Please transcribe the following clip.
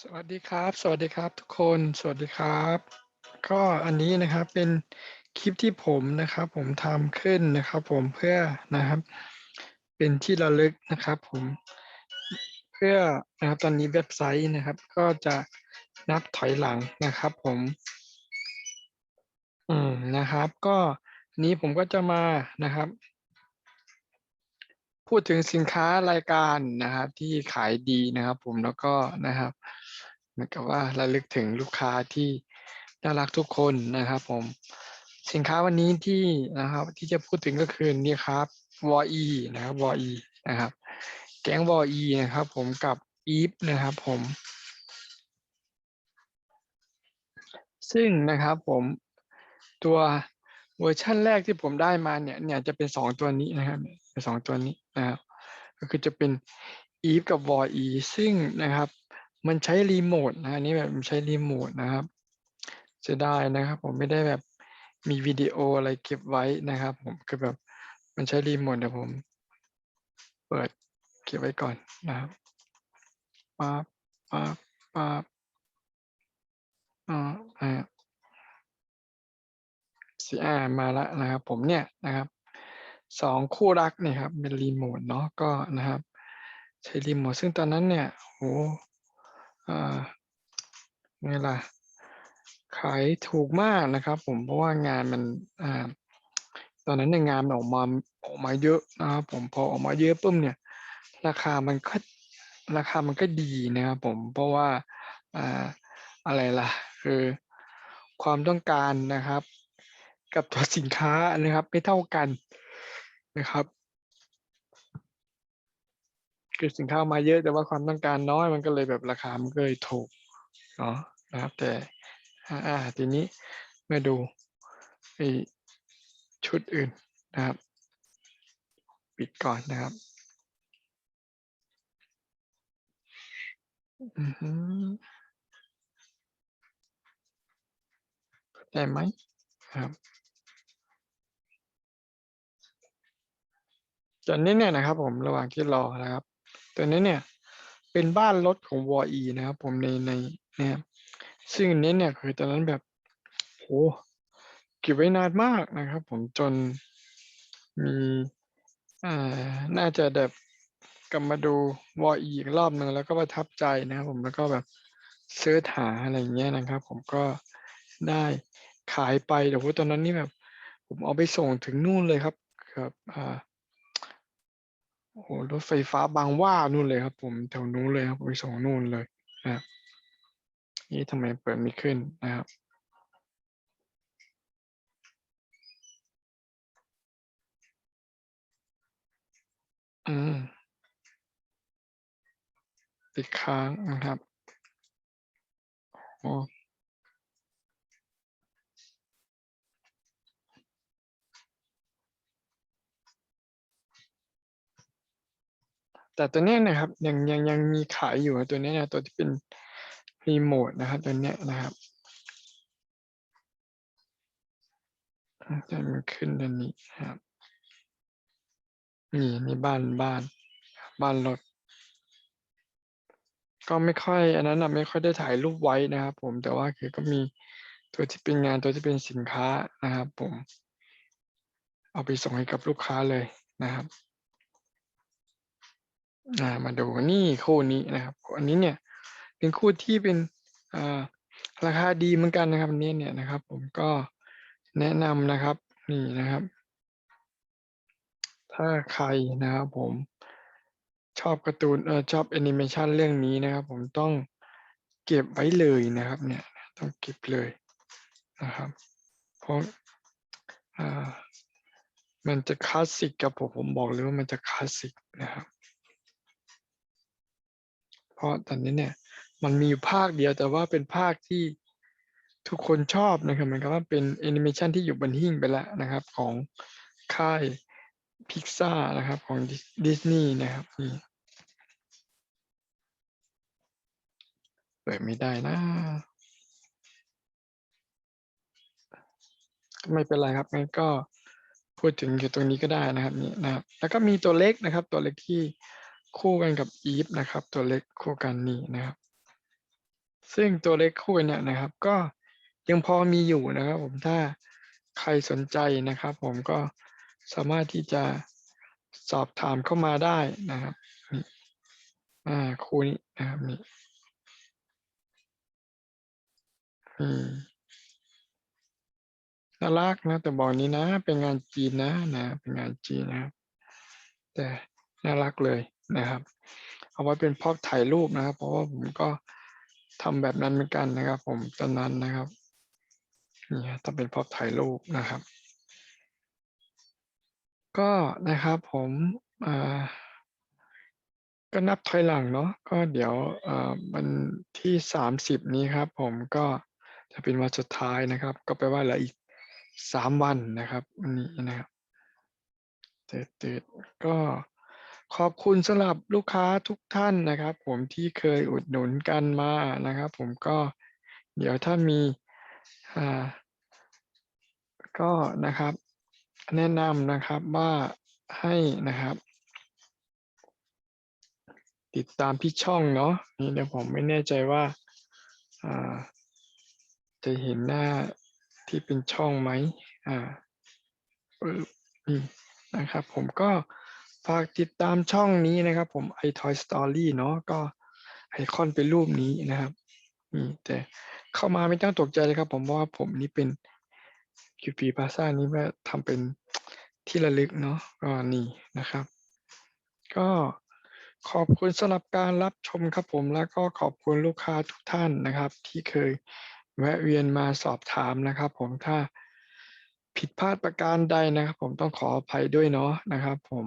สวัสดีครับ สวัสดีครับทุกคน สวัสดีครับ ก็อันนี้นะครับเป็นคลิปที่ผมนะครับ ผมทำขึ้นนะครับ ผมเพื่อนะครับ เป็นที่ระลึกนะครับ ผมเพื่อนะครับตอนนี้เว็บไซต์นะครับ ก็จะนับถอยหลังนะครับ ผม อืมนะครับ ก็อันนี้ผมก็จะมานะครับ พูดถึงสินค้ารายการนะครับ ที่ขายดีนะครับ ผมแล้วก็นะครับ เหมือนกับว่าระลึกถึงลูกค้าที่น่ารักทุกคนนะครับผมสินค้าวันนี้ที่นะครับที่จะพูดถึงก็คือนี่ครับวอีนะครับวอีนะครับ แก๊งวอีนะครับผมกับอีฟนะครับผม ซึ่งนะครับผมตัวเวอร์ชั่นแรกที่ผมได้มาเนี่ยเนี่ยจะเป็นสองตัวนี้นะครับสองตัวนี้นะครับก็คือจะเป็น Eve กับ v o e ซึ่งนะครับ มันใช้รีโมทนะอันนี้แบบมันใช้รีโมทนะครับจะได้นะครับ ผมไม่ได้แบบมีวิดีโออะไรเก็บไว้นะครับ ผมคือแบบมันใช้รีโมทเดี๋ยวผม เปิดเก็บไว้ก่อนนะครับปั๊บปั๊บปั๊บอ่าอ่าสีอ่ามาแล้วนะครับ ผมเนี่ยนะครับสองคู่รักเนี่ยครับเป็นรีโมทเนาะก็นะครับ ใช้รีโมทซึ่งตอนนั้นเนี่ยโห อ่าไงล่ะ ขายถูกมากนะครับ ผมเพราะว่างานมันอ่าตอนนั้นเนี่ยงานมันออกมาออกมาเยอะนะครับผมพอออกมาเยอะปุ๊บเนี่ย ราคามันก็ราคามันก็ดีนะครับผมเพราะว่าอ่าอะไรล่ะ คือความต้องการนะครับ กับตัวสินค้านะครับไม่เท่ากันนะครับ คือสินค้ามาเยอะแต่ว่าความต้องการน้อยมันก็เลยแบบราคามันก็เลยถูกเนาะนะครับ แต่อ่าทีนี้มาดูไอชุดอื่นนะครับ ปิดก่อนนะครับอือได้ไหมครับตอนนี้เนี่ยนะครับผมระหว่างที่รอนะครับ ตัวนี้เนี่ยเป็นบ้านรถของวอีนะครับ ผมในในนะครับซึ่งอันนี้เนี่ยคือตอนนั้นแบบโหเก็บไว้นานมากนะครับ ผมจนมีอ่าน่าจะแบบกลับมาดูวอีอีกรอบหนึ่งแล้วก็ประทับใจนะครับผมแล้วก็แบบเสิร์ชหาอะไรอย่างเงี้ยนะครับ ผมก็ได้ขายไปแต่ว่าตอนนั้นนี่แบบ ผมเอาไปส่งถึงนู่นเลยครับครับอ่า โอ้โหรถไฟฟ้าบางว่านู่นเลยครับ ผมแถวนู้นเลยครับไปส่งนู่นเลยนะครับนี่ทำไมเปิดไม่ขึ้นนะครับอืมติดค้างนะครับโอ้ แต่ตัวเนี้ยนะครับยังยังยังมีขายอยู่ตัวเนี้ยนะตัวที่เป็นรีโมทนะครับตัวเนี้ยนะครับจะมันขึ้นตัวนี้ครับนี่นี่บ้านบ้าน บ้านรถก็ไม่ค่อยอันนั้นนะไม่ค่อยได้ถ่ายรูปไว้นะครับผมแต่ว่าคือก็มีตัวที่เป็นงานตัวที่เป็นสินค้านะครับผม เอาไปส่งให้กับลูกค้าเลยนะครับ อ่ามาดูนี่คู่นี้นะครับอันนี้เนี่ยเป็นคู่ที่เป็นอ่าราคาดีเหมือนกันนะครับอันนี้เนี่ยนะครับ ผมก็แนะนำนะครับนี่นะครับ ถ้าใครนะครับผมชอบการ์ตูนเออชอบแอนิเมชันเรื่องนี้นะครับ ผมต้องเก็บไว้เลยนะครับ เนี่ยต้องเก็บเลยนะครับ เพราะอ่ามันจะคลาสสิกกับผมผมบอกเลยว่ามันจะคลาสสิกนะครับ เพราะตอนนี้เนี่ยมันมีอยู่ภาคเดียวแต่ว่าเป็นภาคที่ทุกคนชอบนะครับมือนกับว่าเป็นแอนิเมชันที่อยู่บนหิ้งไปแล้วนะครับ ของค่ายพิกซ่านะครับของดิสนีย์นะครับนี่เปิดไม่ได้นะไม่เป็นไรครับงั้นก็พูดถึงอยู่ตรงนี้ก็ได้นะครับนี่นะครับ แล้วก็มีตัวเล็กนะครับ ตัวเล็กที่ คู่กันกับอีฟนะครับ ตัวเล็กคู่กันนี่นะครับ ซึ่งตัวเลขคู่เนี่ยนะครับ ก็ยังพอมีอยู่นะครับ ผมถ้าใครสนใจนะครับ ผมก็สามารถที่จะสอบถามเข้ามาได้นะครับนี่อ่าคู่นี้นะครับนี่อืมน่ารักนะแต่บอกนี้นะ เป็นงานจีนนะนะ เป็นงานจีนนะครับ แต่น่ารักเลย นะครับ เอาไว้เป็นพร็อพถ่ายรูปนะครับ เพราะว่าผมก็ทำแบบนั้นเหมือนกันนะครับ ผมตอนนั้นนะครับนี่ฮะต้องเป็นพร็อพถ่ายรูปนะครับ ก็นะครับผมก็นับถอยหลังเนาะก็เดี๋ยวเออวันที่สามสิบนี้ครับ ผมก็จะเป็นวันสุดท้ายนะครับ ก็แปลว่าเหลืออีกสามวันนะครับวันนี้นะครับเตืดก็ ขอบคุณสำหรับลูกค้าทุกท่านนะครับ ผมที่เคยอุดหนุนกันมานะครับ ผมก็เดี๋ยวถ้ามีอ่าก็นะครับ แนะนำนะครับว่าให้นะครับ ติดตามที่ช่องเนาะนี่เดี๋ยวผมไม่แน่ใจว่าอ่า จะเห็นหน้าที่เป็นช่องไหมอ่าปึ๊บนี่นะครับ ผมก็ ฝากติดตามช่องนี้นะครับ ผม iToy Story เนาะก็ไอคอนเป็นรูปนี้นะครับนี่แต่เข้ามาไม่ต้องตกใจเลยครับ ผมว่าผมนี่เป็นคิวปีพาซ่านี้ว่าทำเป็นที่ระลึกเนาะก็นี่นะครับ ก็ขอบคุณสำหรับการรับชมครับผมแล้วก็ขอบคุณลูกค้าทุกท่านนะครับ ที่เคยแวะเวียนมาสอบถามนะครับ ผมถ้าผิดพลาดประการใดนะครับ ผมต้องขออภัยด้วยเนาะนะครับ ผม